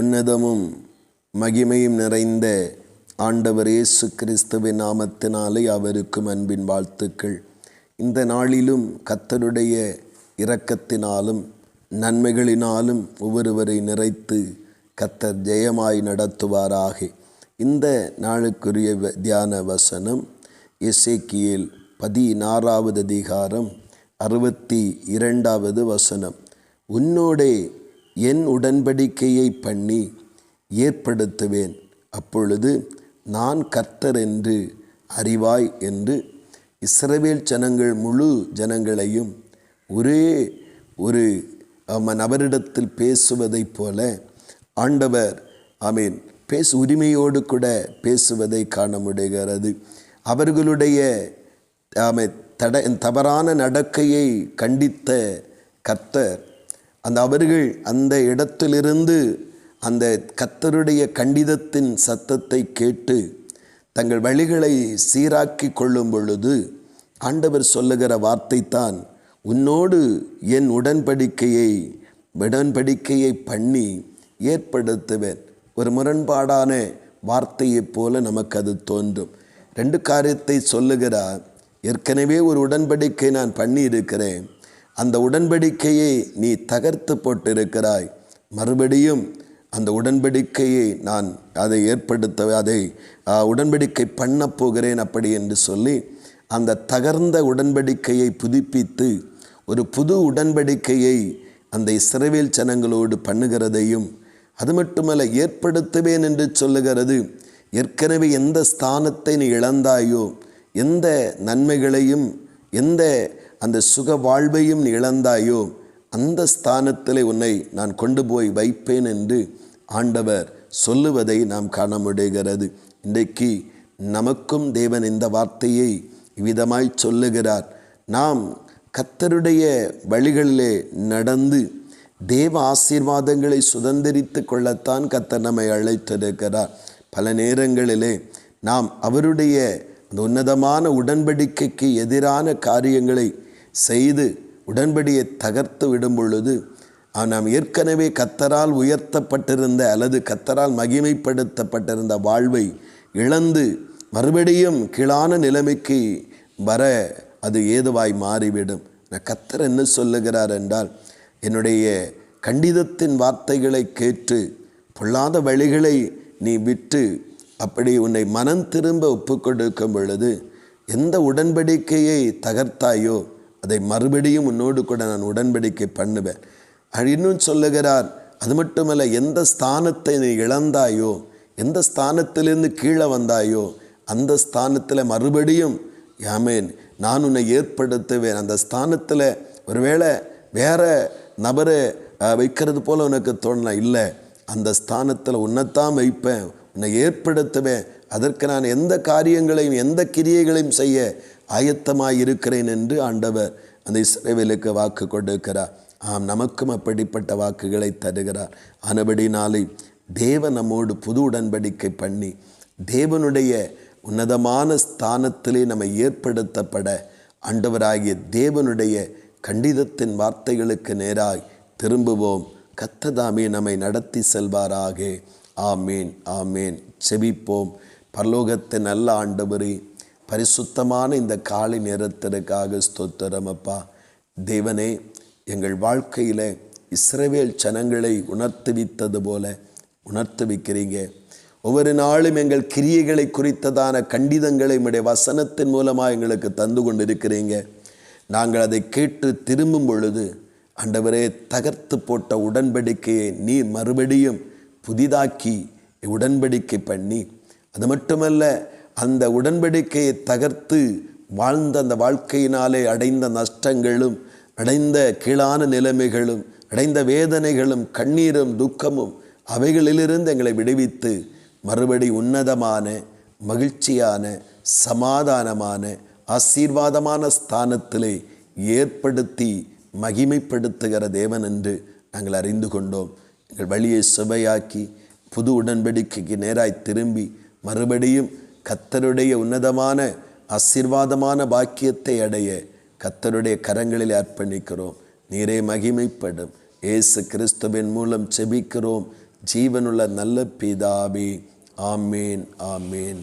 உன்னதமும் மகிமையும் நிறைந்த ஆண்டவர் இயேசு கிறிஸ்துவின் நாமத்தினாலே அவருக்கும் அன்பின் வாழ்த்துக்கள். இந்த நாளிலும் கத்தருடைய இரக்கத்தினாலும் நன்மைகளினாலும் ஒவ்வொருவரை நிறைத்து கத்தர் ஜெயமாய் நடத்துவாராக. இந்த நாளுக்குரிய தியான வசனம் எசேக்கியேல் பதினாறாவது அதிகாரம் அறுபத்தி இரண்டாவது வசனம். உன்னோடே என் உடன்படிக்கையை பண்ணி ஏற்படுத்துவேன். அப்பொழுது நான் கர்த்தர் என்று அறிவாய் என்று இஸ்ரவேல் ஜனங்கள் முழு ஜனங்களையும் ஒரே ஒரு நபரிடத்தில் பேசுவதைப் போல ஆண்டவர் ஆமீன் பேசு உரிமையோடு கூட பேசுவதை காண முடிகிறது. அவர்களுடைய ஆமை தட தவறான நடக்கையை கண்டித்த கர்த்தர் அந்த அவர்கள் அந்த இடத்திலிருந்து அந்த கத்தருடைய கண்டிதத்தின் சத்தத்தை கேட்டு தங்கள் வழிகளை சீராக்கி கொள்ளும் பொழுது ஆண்டவர் சொல்லுகிற வார்த்தை தான் உன்னோடு என் உடன்படிக்கையை உடன்படிக்கையை பண்ணி ஏற்படுத்துவேன். ஒரு முரண்பாடான வார்த்தையைப் போல நமக்கு அது தோன்றும். ரெண்டு காரியத்தை சொல்லுகிறார். ஏற்கனவே ஒரு உடன்படிக்கை நான் பண்ணி இருக்கிறேன் அந்த உடன்படிக்கையை நீ தகர்த்து போட்டிருக்கிறாய். மறுபடியும் அந்த உடன்படிக்கையை நான் அதை ஏற்படுத்த அதை உடன்படிக்கை பண்ண போகிறேன் அப்படி என்று சொல்லி அந்த தகர்ந்த உடன்படிக்கையை புதுப்பித்து ஒரு புது உடன்படிக்கையை அந்த இஸ்ரவேல் ஜனங்களோடு பண்ணுகிறதையும் அது மட்டுமல்ல ஏற்படுத்துவேன் என்று சொல்லுகிறது. ஏற்கனவே எந்த ஸ்தானத்தை நீ இழந்தாயோ எந்த நன்மைகளையும் எந்த அந்த சுக வாழ்வையும் நீ இழந்தாயோ அந்த ஸ்தானத்தில் உன்னை நான் கொண்டு போய் வைப்பேன் என்று ஆண்டவர் சொல்லுவதை நாம் காண முடிகிறது இன்றைக்கு நமக்கும் தேவன் இந்த வார்த்தையை இவ்விதமாய் சொல்லுகிறார். நாம் கத்தருடைய வழிகளிலே நடந்து தேவ ஆசீர்வாதங்களை சுதந்திரித்து கொள்ளத்தான் கத்தர் நம்மை அழைத்திருக்கிறார். பல நேரங்களிலே நாம் அவருடைய அந்த உன்னதமான உடன்படிக்கைக்கு எதிரான காரியங்களை செய்து உடன்படியை தகர்த்து விடும் பொழுது நாம் ஏற்கனவே கத்தரால் உயர்த்தப்பட்டிருந்த அல்லது கத்தரால் மகிமைப்படுத்தப்பட்டிருந்த வாழ்வை இழந்து மறுபடியும் கீழான நிலைமைக்கு வர அது ஏதுவாய் மாறிவிடும். நான் கத்தர் என்ன சொல்லுகிறார் என்றால் என்னுடைய கண்டிதத்தின் வார்த்தைகளை கேட்டு பொல்லாத வழிகளை நீ விட்டு அப்படி உன்னை மனம் திரும்ப ஒப்புக்கொடுக்கும் பொழுது எந்த உடன்படிக்கையை தகர்த்தாயோ அதை மறுபடியும் உன்னோடு கூட நான் உடன்படிக்கை பண்ணுவேன். இன்னும் சொல்லுகிறார் அது மட்டுமல்ல எந்த ஸ்தானத்தை நீ இழந்தாயோ எந்த ஸ்தானத்திலிருந்து கீழே வந்தாயோ அந்த ஸ்தானத்தில் மறுபடியும் யாமேன் நான் உன்னை ஏற்படுத்துவேன். அந்த ஸ்தானத்தில் ஒருவேளை வேற நபரை வைக்கிறது போல் உனக்கு தோணலாம் இல்லை. அந்த ஸ்தானத்தில் உன்னைத்தான் வைப்பேன் உன்னை ஏற்படுத்துவேன். அதற்கு நான் எந்த காரியங்களையும் எந்த கிரியைகளையும் செய்ய ஆயத்தமாய் இருக்கிறேன் என்று ஆண்டவர் அந்த இஸ்ரேவேலுக்கு வாக்கு கொடுக்கிறார். ஆம் நமக்கும் அப்படிப்பட்ட வாக்குகளை தருகிறார். ஆனபடினாலே தேவன் நம்மோடு புது உடன்படிக்கை பண்ணி தேவனுடைய உன்னதமான ஸ்தானத்திலே நம்ம ஏற்படுத்தப்பட ஆண்டவராகிய தேவனுடைய கண்டிதத்தின் வார்த்தைகளுக்கு நேராய் திரும்புவோம். கத்ததாமே நம்மை நடத்தி செல்வாராக. ஆமேன் ஆமேன். செபிப்போம். பரலோகத்தின் நல்ல ஆண்டவரே பரிசுத்தமான இந்த காலை நேரத்திற்காக ஸ்தோத்திரம் அப்பா. தேவனே எங்கள் வாழ்க்கையில் இஸ்ரவேல் ஜனங்களை உணர்த்துவித்தது போல உணர்த்துவிக்கிறீங்க. ஒவ்வொரு நாளும் எங்கள் கிரியைகளை குறித்ததான கண்டிதங்களை உடைய வசனத்தின் மூலமாக எங்களுக்கு தந்து கொண்டிருக்கிறீங்க. நாங்கள் அதை கேட்டு திரும்பும் பொழுது அண்டவரே தகர்த்து போட்ட உடன்படிக்கையை நீ மறுபடியும் புதிதாக்கி உடன்படிக்கை பண்ணி அது மட்டுமல்ல அந்த உடன்படிக்கையை தகர்த்து வாழ்ந்த அந்த வாழ்க்கையினாலே அடைந்த நஷ்டங்களும் அடைந்த கீழான நிலைமைகளும் அடைந்த வேதனைகளும் கண்ணீரும் துக்கமும் அவைகளிலிருந்து எங்களை விடுவித்து மறுபடி உன்னதமான மகிழ்ச்சியான சமாதானமான ஆசீர்வாதமான ஸ்தானத்திலே ஏற்படுத்தி மகிமைப்படுத்துகிற தேவன் என்று நாங்கள் அறிந்து கொண்டோம். எங்கள் வழியை சுவையாக்கி புது உடன்படிக்கைக்கு நேராய் திரும்பி மறுபடியும் கத்தருடைய உன்னதமான ஆசீர்வாதமான பாக்கியத்தை அடைய கத்தருடைய கரங்களில் அர்ப்பணிக்கிறோம். நீரே மகிமைப்படும். இயேசு கிறிஸ்துவின் மூலம் செபிக்கிறோம் ஜீவனுள்ள நல்ல பிதாபி ஆமேன் ஆமேன்.